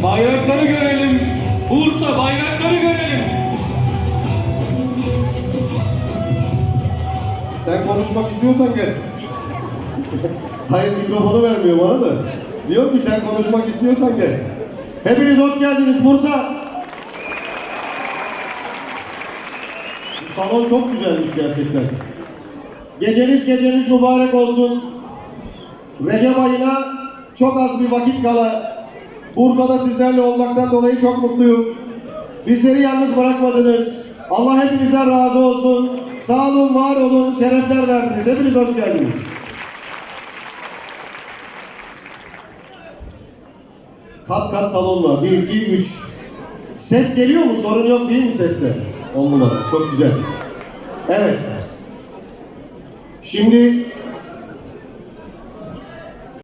mı? Bayrakları görelim. Sen konuşmak istiyorsan gel. Hayır mikrofonu vermiyor bana da. Diyor ki sen konuşmak istiyorsan gel. Hepiniz hoş geldiniz Bursa. Bu salon çok güzelmiş gerçekten. Geceniz geceniz mübarek olsun. Recep ayına çok az bir vakit kala Bursa'da sizlerle olmaktan dolayı çok mutluyum. Bizleri yalnız bırakmadınız. Allah hepinizden razı olsun. Sağ olun, var olun, şerefler verdiniz. Hepiniz hoş geldiniz. Kat kat salon var. 1, 2, 3. Ses geliyor mu? Sorun yok değil mi seste? 10 numara. Çok güzel. Evet. Şimdi